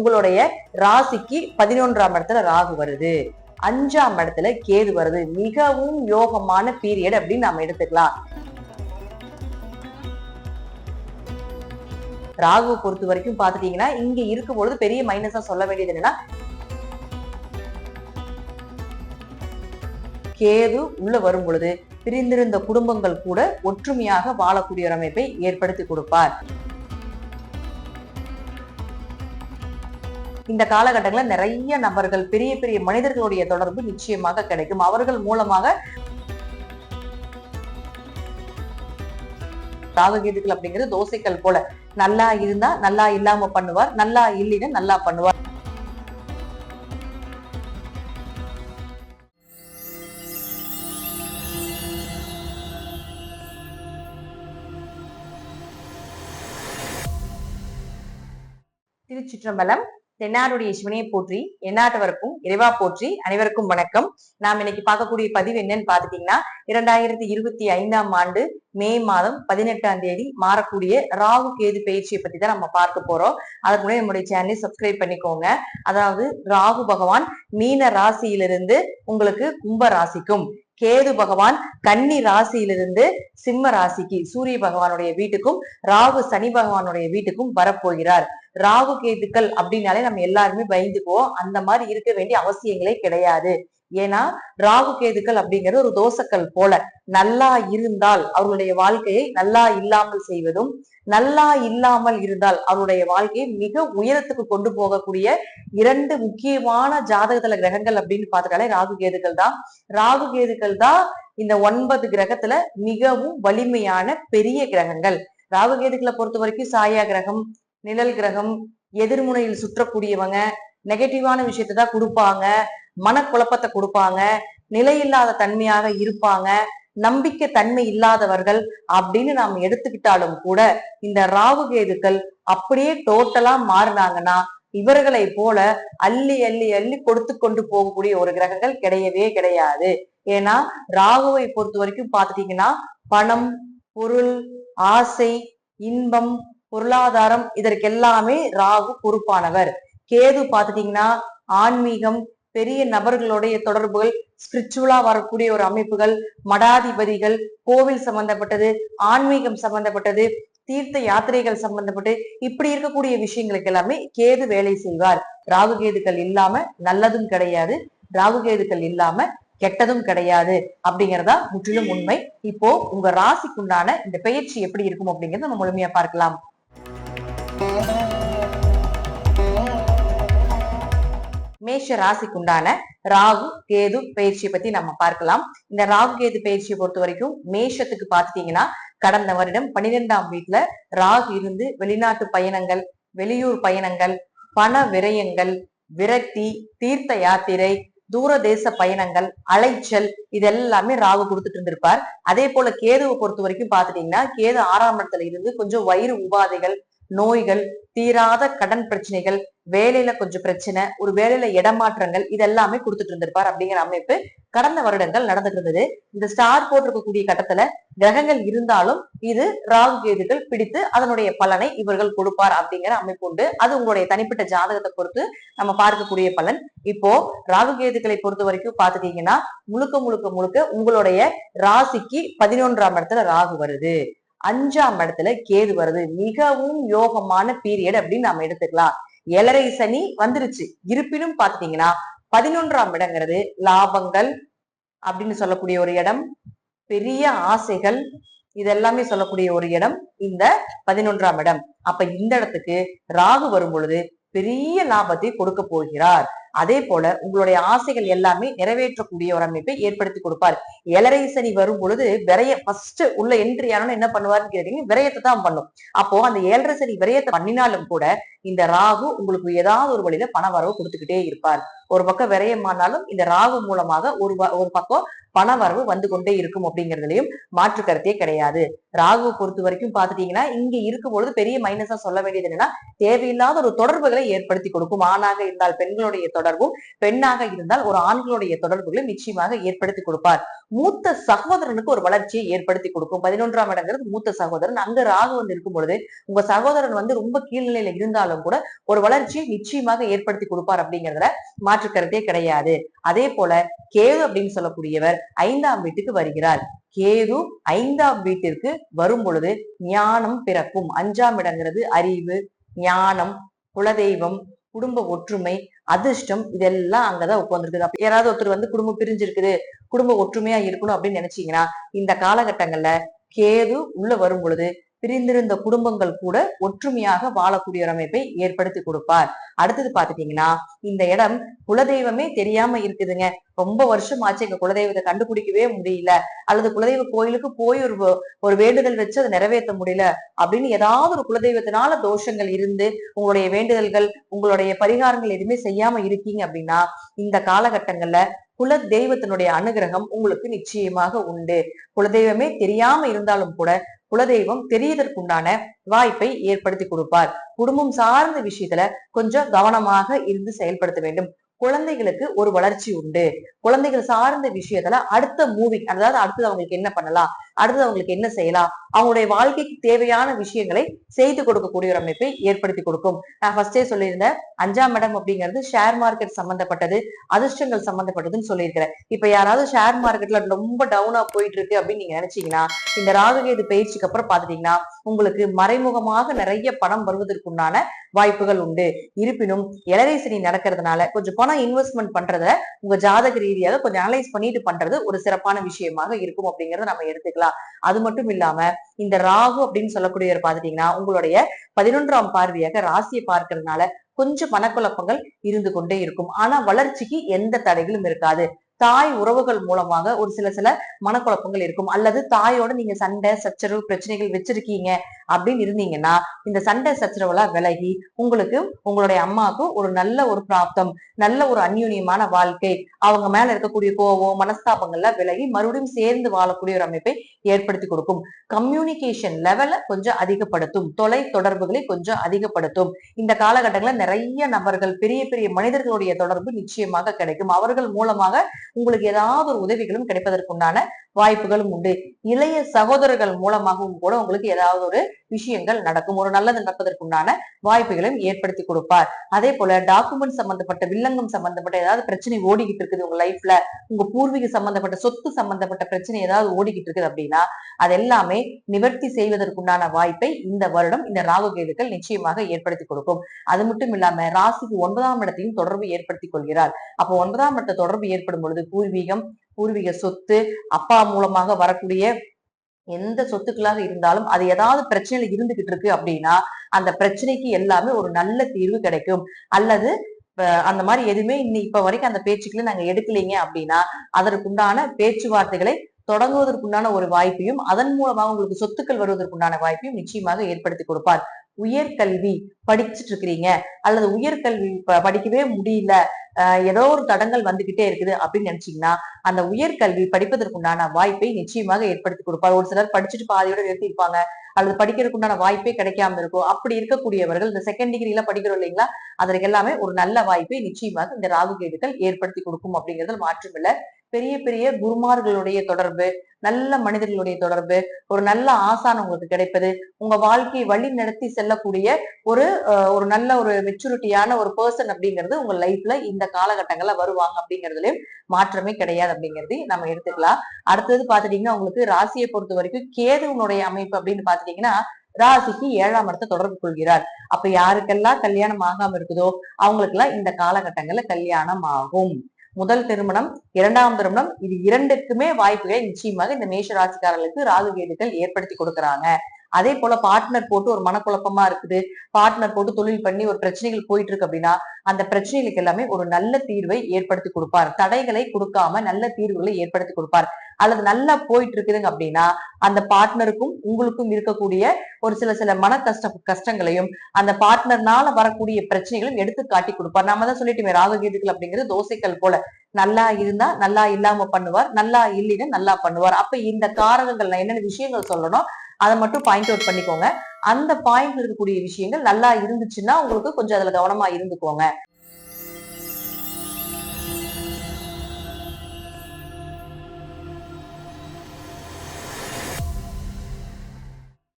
உங்களுடைய ராசிக்கு பதினொன்றாம் இடத்துல ராகு வருது. அஞ்சாம் இடத்துல கேது வருது. மிகவும் யோகமான பீரியட் அப்படின்னு நாம எடுத்துக்கலாம். ராகுவை பொறுத்த வரைக்கும் பாத்துட்டீங்கன்னா இங்க இருக்கும் பொழுது பெரிய மைனஸா சொல்ல வேண்டியது என்னன்னா கேது உள்ள வரும் பொழுது பிரிந்திருந்த குடும்பங்கள் கூட ஒற்றுமையாக வாழக்கூடிய ஒரு அமைப்பை ஏற்படுத்தி கொடுப்பார். இந்த காலகட்டங்களில் நிறைய நபர்கள் பெரிய பெரிய மனிதர்களுடைய தொடர்பு நிச்சயமாக கிடைக்கும். அவர்கள் மூலமாக ராககீதுகள் அப்படிங்கிறது தோசைக்கல் போல. நல்லா இருந்தா நல்லா இல்லாம பண்ணுவார் நல்லா இல்லைன்னா நல்லா பண்ணுவார். திருச்சிற்றம்பலம் தென்னாருடைய சிவனையை போற்றி எந்நாட்டவருக்கும் இறைவா போற்றி அனைவருக்கும் வணக்கம். நாம் இன்னைக்கு பார்க்கக்கூடிய பதிவு என்னன்னு பாத்துட்டீங்கன்னா இரண்டாயிரத்தி இருபத்தி ஐந்தாம் ஆண்டு மே மாதம் பதினெட்டாம் தேதி மாறக்கூடிய ராகு கேது பயிற்சியை பத்தி தான் நம்ம பார்க்க போறோம். அதுக்கு முன்னாடி நம்முடைய சேனலை சப்ஸ்கிரைப் பண்ணிக்கோங்க. அதாவது ராகு பகவான் மீன ராசியிலிருந்து உங்களுக்கு கும்ப ராசிக்கும். கேது பகவான் கன்னி ராசியிலிருந்து சிம்ம ராசிக்கு சூரிய பகவானுடைய வீட்டுக்கும் ராகு சனி பகவானுடைய வீட்டுக்கும் வரப்போகிறார். ராகு கேதுக்கள் அப்படின்னாலே நம்ம எல்லாருமே பயந்துக்குவோம். அந்த மாதிரி இருக்க வேண்டிய அவசியங்களே கிடையாது. ஏன்னா ராகு கேதுக்கள் அப்படிங்கிறது ஒரு தோசக்கல் போல. நல்லா இருந்தால் அவருடைய வாழ்க்கையை நல்லா இல்லாமல் செய்வதும் நல்லா இல்லாமல் இருந்தால் அவருடைய வாழ்க்கையை மிக உயரத்துக்கு கொண்டு போகக்கூடிய இரண்டு முக்கியமான ஜாதகத்துல கிரகங்கள் அப்படின்னு பார்த்துட்டாலே ராகு கேதுக்கள் தான். ராகு கேதுக்கள் தான் இந்த ஒன்பது கிரகத்துல மிகவும் வலிமையான பெரிய கிரகங்கள். ராகு கேதுக்களை பொறுத்த வரைக்கும் சாயா கிரகம் நிழல் கிரகம் எதிர்முனையில் சுற்றக்கூடியவங்க நெகட்டிவான விஷயத்தை தான் கொடுப்பாங்க. மனக்குழப்பத்தை கொடுப்பாங்க நிலையில்லாத தன்மையாக இருப்பாங்க நம்பிக்கை தன்மை இல்லாதவர்கள் அப்படின்னு நாம் எடுத்துக்கிட்டாலும் கூட இந்த ராகு கேதுக்கள் அப்படியே டோட்டலா மாறினாங்கன்னா இவர்களை போல அள்ளி அள்ளி அள்ளி கொடுத்து கொண்டு போகக்கூடிய ஒரு கிரகங்கள் கிடையவே கிடையாது. ஏன்னா ராகுவை பொறுத்த வரைக்கும் பார்த்துட்டீங்கன்னா பணம் பொருள் ஆசை இன்பம் பொருளாதாரம் இதற்கெல்லாமே ராகு பொறுப்பானவர். கேது பார்த்துட்டீங்கன்னா ஆன்மீகம் பெரிய நபர்களுடைய தொடர்புகள் ஸ்பிரிச்சுவலா வரக்கூடிய ஒரு அமைப்புகள் மடாதிபதிகள் கோவில் சம்பந்தப்பட்டது ஆன்மீகம் சம்பந்தப்பட்டது தீர்த்த யாத்திரைகள் சம்பந்தப்பட்டு இப்படி இருக்கக்கூடிய விஷயங்களுக்கு எல்லாமே கேது வேலை செய்வார். ராகு கேதுக்கள் இல்லாம நல்லதும் கிடையாது ராகு கேதுக்கள் இல்லாம கெட்டதும் கிடையாது அப்படிங்கறதா முற்றிலும் உண்மை. இப்போ உங்க ராசிக்குண்டான இந்த பயிற்சி எப்படி இருக்கும் அப்படிங்கறத நம்ம முழுமையா பார்க்கலாம். மேஷ ராசிக்குண்டான ராகு கேது பயிற்சியை பத்தி நம்ம பார்க்கலாம். இந்த ராகு கேது பயிற்சியை பொறுத்த வரைக்கும் மேஷத்துக்கு பாத்துட்டீங்கன்னா கடந்த வருடம் பன்னிரெண்டாம் வீட்டுல ராகு இருந்து வெளிநாட்டு பயணங்கள் வெளியூர் பயணங்கள் பண விரயங்கள் விரக்தி தீர்த்த யாத்திரை தூர தேச பயணங்கள் அலைச்சல் இதெல்லாமே ராகு கொடுத்துட்டு இருந்திருப்பார். அதே போல கேதுவை பொறுத்த வரைக்கும் பாத்துட்டீங்கன்னா கேது ஆறாம் இடத்துல இருந்து கொஞ்சம் வயிறு உபாதைகள் நோய்கள் தீராத கடன் பிரச்சனைகள் வேலையில கொஞ்சம் பிரச்சனை ஒரு வேலையில இடமாற்றங்கள் இதெல்லாமே கொடுத்துட்டு இருந்திருப்பார் அப்படிங்கிற அமைப்பு கடந்த வருடங்கள் நடந்துட்டு இருந்தது. இந்த ஸ்டார் போட்டிருக்கக்கூடிய கட்டத்துல கிரகங்கள் இருந்தாலும் இது ராகு கேதுகள் பிடித்து அதனுடைய பலனை இவர்கள் கொடுப்பார் அப்படிங்கிற அமைப்பு உண்டு. அது உங்களுடைய தனிப்பட்ட ஜாதகத்தை பொறுத்து நம்ம பார்க்கக்கூடிய பலன். இப்போ ராகு கேதுகளை பொறுத்த வரைக்கும் பாத்துட்டீங்கன்னா முழுக்க முழுக்க முழுக்க உங்களுடைய ராசிக்கு பதினொன்றாம் இடத்துல ராகு வருது. அஞ்சாம் இடத்துல கேது வருது. மிகவும் யோகமான பீரியட் அப்படின்னு நாம எடுத்துக்கலாம். ஏழரை சனி வந்துருச்சு. இருப்பினும் பாத்தீங்கன்னா பதினொன்றாம் இடங்கிறது லாபங்கள் அப்படின்னு சொல்லக்கூடிய ஒரு இடம். பெரிய ஆசைகள் இதெல்லாமே சொல்லக்கூடிய ஒரு இடம் இந்த பதினொன்றாம் இடம். அப்ப இந்த இடத்துக்கு ராகு வரும் பொழுது பெரிய லாபத்தை கொடுக்க போகிறார். அதே போல உங்களுடைய ஆசைகள் எல்லாமே நிறைவேற்றக்கூடிய ஒரு அமைப்பை ஏற்படுத்தி கொடுப்பார். ஏழரை சனி வரும் பொழுது விரைய ஃபர்ஸ்ட் உள்ள என்ட்ரி ஆனோன்னு என்ன பண்ணுவாருன்னு கேட்டீங்கன்னா விரயத்தை தான் பண்ணும். அப்போ அந்த ஏழரை சனி விரயத்தை பண்ணினாலும் கூட இந்த ராகு உங்களுக்கு ஏதாவது ஒரு வழியில பண வரவு கொடுத்துக்கிட்டே இருப்பார். ஒரு பக்கம் விரயமானாலும் இந்த ராகு மூலமாக ஒரு ஒரு பக்கம் பண வரவு வந்து கொண்டே இருக்கும் அப்படிங்கிறதுலயும் மாற்று கருத்தே கிடையாது. ராகுவை பொறுத்த வரைக்கும் பாத்துட்டீங்கன்னா இங்க இருக்கும் பொழுது பெரிய மைனஸா சொல்ல வேண்டியது என்னன்னா தேவையில்லாத ஒரு தொடர்புகளை ஏற்படுத்தி கொடுக்கும். ஆணாக இருந்தால் பெண்களுடைய தொடர்பும் பெண்ணாக இருந்தால் ஒரு ஆண்களுடைய தொடர்புகளை நிச்சயமாக ஏற்படுத்தி கொடுப்பார். மூத்த சகோதரனுக்கு ஒரு வளர்ச்சியை ஏற்படுத்தி கொடுக்கும். பதினொன்றாம் இடங்கிறது மூத்த சகோதரன். அங்க ராகு வந்து இருக்கும் பொழுது உங்க சகோதரன் வந்து ரொம்ப கீழ்நிலையில இருந்தாலும் கூட ஒரு வளர்ச்சியை நிச்சயமாக ஏற்படுத்தி கொடுப்பார் அப்படிங்கிறதுல மாற்று கருத்தே கிடையாது. அதே போல கேது அப்படின்னு சொல்லக்கூடியவர் ஐந்தாம் வீட்டுக்கு வருகிறார். கேது ஐந்தாம் வீட்டிற்கு வரும் பொழுது ஞானம் பிறக்கும். அஞ்சாம் இடங்கிறது அறிவு ஞானம் குலதெய்வம் குடும்ப ஒற்றுமை அதிர்ஷ்டம் இதெல்லாம் அங்கதான் உட்காந்துருக்குது அப்ப யாராவது ஒருத்தர் வந்து குடும்பம் பிரிஞ்சிருக்குது குடும்ப ஒற்றுமையா இருக்கணும் அப்படின்னு நினைச்சீங்கன்னா இந்த காலகட்டங்கள்ல கேது உள்ள வரும் பொழுது பிரிந்திருந்த குடும்பங்கள் கூட ஒற்றுமையாக வாழக்கூடிய ஒரு அமைப்பை ஏற்படுத்தி கொடுப்பார். அடுத்தது பாத்துட்டீங்கன்னா இந்த இடம் குலதெய்வமே தெரியாம இருக்குதுங்க. ரொம்ப வருஷம் ஆச்சு எங்க குலதெய்வத்தை கண்டுபிடிக்கவே முடியல. அல்லது குலதெய்வ கோயிலுக்கு போய் ஒரு ஒரு வேண்டுதல் வச்சு அதை நிறைவேற்ற முடியல அப்படின்னு ஏதாவது ஒரு குலதெய்வத்தினால தோஷங்கள் இருந்து உங்களுடைய வேண்டுதல்கள் உங்களுடைய பரிகாரங்கள் எதுவுமே செய்யாம இருக்கீங்க அப்படின்னா இந்த காலகட்டங்கள்ல குல தெய்வத்தினுடைய அனுகிரகம் உங்களுக்கு நிச்சயமாக உண்டு. குலதெய்வமே தெரியாம இருந்தாலும் கூட குலதெய்வம் தெரியதற்குண்டான வாய்ப்பை ஏற்படுத்தி கொடுப்பார். குடும்பம் சார்ந்த விஷயத்துல கொஞ்சம் கவனமாக இருந்து செயல்படுத்த வேண்டும். குழந்தைகளுக்கு ஒரு வளர்ச்சி உண்டு. குழந்தைகள் சார்ந்த விஷயத்துல அடுத்த மூவி அதாவது அடுத்தது அவங்களுக்கு என்ன பண்ணலாம்? அடுத்தது அவங்களுக்கு என்ன செய்யலாம்? அவங்களுடைய வாழ்க்கைக்கு தேவையான விஷயங்களை செய்து கொடுக்கக்கூடிய ஒரு அமைப்பை ஏற்படுத்தி கொடுக்கும். நான் ஃபர்ஸ்டே சொல்லியிருந்தேன் அஞ்சாம் இடம் அப்படிங்கிறது ஷேர் மார்க்கெட் சம்பந்தப்பட்டது அதிர்ஷ்டங்கள் சம்பந்தப்பட்டதுன்னு சொல்லியிருக்கிறேன். இப்ப யாராவது ஷேர் மார்க்கெட்ல ரொம்ப டவுனா போயிட்டு இருக்கு அப்படின்னு நீங்க நினைச்சீங்கன்னா இந்த ராகுகேது பயிற்சிக்கு அப்புறம் பாத்துட்டீங்கன்னா உங்களுக்கு மறைமுகமாக நிறைய பணம் வருவதற்குண்டான வாய்ப்புகள் உண்டு. இருப்பினும் எலரைசனி நடக்கிறதுனால கொஞ்சம் பணம் இன்வெஸ்ட்மெண்ட் பண்றத உங்க ஜாதக ரீதியாக கொஞ்சம் அனலைஸ் பண்ணிட்டு பண்றது ஒரு சிறப்பான விஷயமாக இருக்கும் அப்படிங்கறத நம்ம எடுத்துக்கலாம். அது மட்டும் இல்லாம இந்த ராகு அப்படின்னு சொல்லக்கூடியவர் பாத்துட்டீங்கன்னா உங்களுடைய பதினொன்றாம் பார்வையாக ராசியை பார்க்கறதுனால கொஞ்சம் மனக்குழப்பங்கள் இருந்து கொண்டே இருக்கும். ஆனா வளர்ச்சிக்கு எந்த தடைகளும் இருக்காது. தாய் உறவுகள் மூலமாக ஒரு சில சில மனக்குழப்பங்கள் இருக்கும். அல்லது தாயோட நீங்க சண்டை சச்சரவு பிரச்சனைகள் வச்சிருக்கீங்க. அப்படின்னு இருந்தீங்கன்னா இந்த சண்டை சச்சரவெல்லாம் விலகி உங்களுக்கு உங்களுடைய அம்மாவுக்கும் ஒரு நல்ல ஒரு பிராப்தம் நல்ல ஒரு அந்யூன்யமான வாழ்க்கை அவங்க மேல இருக்கக்கூடிய கோவம் மனஸ்தாபங்கள்லாம் விலகி மறுபடியும் சேர்ந்து வாழக்கூடிய ஒரு அமைப்பை ஏற்படுத்தி கொடுக்கும். கம்யூனிகேஷன் லெவல கொஞ்சம் அதிகப்படுத்தும். தொலை தொடர்புகளை கொஞ்சம் அதிகப்படுத்தும். இந்த காலகட்டங்களில் நிறைய நபர்கள் பெரிய பெரிய மனிதர்களுடைய தொடர்பு நிச்சயமாக கிடைக்கும். அவர்கள் மூலமாக உங்களுக்கு ஏதாவது ஒரு உதவிகளும் கிடைப்பதற்குண்டான வாய்ப்புகளும் உண்டு. இளைய சகோதரர்கள் மூலமாகவும் கூட உங்களுக்கு ஏதாவது ஒரு விஷயங்கள் நடக்கும். ஒரு நல்லது நடப்பதற்குண்டான வாய்ப்புகளையும் ஏற்படுத்தி கொடுப்பார். அதே போல டாக்குமெண்ட் சம்பந்தப்பட்ட வில்லங்கம் சம்பந்தப்பட்ட ஏதாவது பிரச்சனை ஓடிக்கிட்டு இருக்குது உங்க லைஃப்ல உங்க பூர்வீக சம்பந்தப்பட்ட சொத்து சம்பந்தப்பட்ட பிரச்சனை ஏதாவது ஓடிக்கிட்டு இருக்குது அப்படின்னா அது எல்லாமே நிவர்த்தி செய்வதற்குண்டான வாய்ப்பை இந்த வருடம் இந்த ராகுகேதுக்கள் நிச்சயமாக ஏற்படுத்தி கொடுக்கும். அது மட்டும் இல்லாம ராசிக்கு ஒன்பதாம் இடத்தையும் தொடர்பு ஏற்படுத்திக் கொள்கிறார். அப்போ ஒன்பதாம் இடத்த தொடர்பு ஏற்படும் பொழுது பூர்வீகம் பூர்வீக சொத்து அப்பா மூலமாக வரக்கூடிய எந்த சொத்துக்களாக இருந்தாலும் அது ஏதாவது பிரச்சனையில இருந்துகிட்டு இருக்கு அப்படின்னா அந்த பிரச்சனைக்கு எல்லாமே ஒரு நல்ல தீர்வு கிடைக்கும். அல்லது அந்த மாதிரி எதுவுமே இன்னி இப்ப வரைக்கும் அந்த பேச்சுக்களை நாங்க எடுக்கலைங்க அப்படின்னா அதற்குண்டான பேச்சுவார்த்தைகளை தொடங்குவதற்குண்டான ஒரு வாய்ப்பையும் அதன் மூலமாக உங்களுக்கு சொத்துக்கள் வருவதற்குண்டான வாய்ப்பையும் நிச்சயமாக ஏற்படுத்தி கொடுப்பார். உயர்கல்வி படிச்சுட்டு இருக்கிறீங்க அல்லது உயர்கல்வி படிக்கவே முடியல ஏதோ ஒரு தடங்கள் வந்துகிட்டே இருக்குது அப்படின்னு நினைச்சீங்கன்னா அந்த உயர்கல்வி படிப்பதற்குண்டான வாய்ப்பை நிச்சயமாக ஏற்படுத்தி கொடுப்பார். ஒரு சிலர் படிச்சுட்டு பாதியோட நிறுத்திருப்பாங்க அல்லது படிக்கிறதுக்குண்டான வாய்ப்பே கிடைக்காம இருக்கும் அப்படி இருக்கக்கூடியவர்கள் இந்த செகண்ட் டிகிரி எல்லாம் படிக்கிறோம் இல்லைங்களா அதற்கு எல்லாமே ஒரு நல்ல வாய்ப்பை நிச்சயமாக இந்த ராகு கேதுக்கள் ஏற்படுத்தி கொடுக்கும் அப்படிங்கிறது மாற்றம் இல்லை. பெரிய பெரிய குருமார்களுடைய தொடர்பு நல்ல மனிதர்களுடைய தொடர்பு ஒரு நல்ல ஆசான் உங்களுக்கு கிடைப்பது உங்க வாழ்க்கையை வழி நடத்தி செல்லக்கூடிய ஒரு அஹ், ஒரு நல்ல ஒரு மெச்சூரிட்டியான ஒரு பர்சன் அப்படிங்கிறது உங்க லைஃப்ல இந்த காலகட்டங்கள்ல வருவாங்க அப்படிங்கிறதுலயும் மாற்றமே கிடையாது அப்படிங்கிறது நம்ம எடுத்துக்கலாம். அடுத்தது பாத்துட்டீங்கன்னா உங்களுக்கு ராசியை பொறுத்த வரைக்கும் கேதுவனுடைய அமைப்பு அப்படின்னு பாத்துட்டீங்கன்னா ராசிக்கு ஏழாம் இடத்தை தொடர்பு கொள்கிறார். அப்ப யாருக்கெல்லாம் கல்யாணம் ஆகாம இருக்குதோ அவங்களுக்கு எல்லாம் இந்த காலகட்டங்கள்ல கல்யாணம் ஆகும். முதல் திருமணம் இரண்டாம் திருமணம் இது இரண்டுக்குமே வாய்ப்புகளை நிச்சயமாக இந்த மேஷ ராசிக்காரர்களுக்கு ராகு கேதுகள் ஏற்படுத்தி கொடுக்கறாங்க. அதே போல பார்ட்னர் போட்டு ஒரு மனக்குழப்பமா இருக்குது. பார்ட்னர் போட்டு தொழில் பண்ணி ஒரு பிரச்சனைகள் போயிட்டு இருக்கு அப்படின்னா அந்த பிரச்சனைகளுக்கு எல்லாமே ஒரு நல்ல தீர்வை ஏற்படுத்தி கொடுப்பார். தடைகளை கொடுக்காம நல்ல தீர்வுகளை ஏற்படுத்தி கொடுப்பார். அல்லது நல்லா போயிட்டு இருக்குதுங்க அப்படின்னா அந்த பார்ட்னருக்கும் உங்களுக்கும் இருக்கக்கூடிய ஒரு சில சில மன கஷ்ட கஷ்டங்களையும் அந்த பார்ட்னர்னால வரக்கூடிய பிரச்சனைகளும் எடுத்து காட்டி கொடுப்பார். நாம தான் சொல்லிட்டு ராகு அப்படிங்கிறது தோசைக்கல் போல. நல்லா இருந்தா நல்லா இல்லாம பண்ணுவார். நல்லா இல்லைன்னா நல்லா பண்ணுவார். அப்ப இந்த காரகங்கள் நான் என்னென்ன விஷயங்கள் சொல்லணும் அதை மட்டும் பாயிண்ட் அவுட் பண்ணிக்கோங்க. அந்த பாயிண்ட் இருக்கக்கூடிய விஷயங்கள் நல்லா இருந்துச்சுன்னா உங்களுக்கு கொஞ்சம் அதுல கவனமா இருந்துக்கோங்க.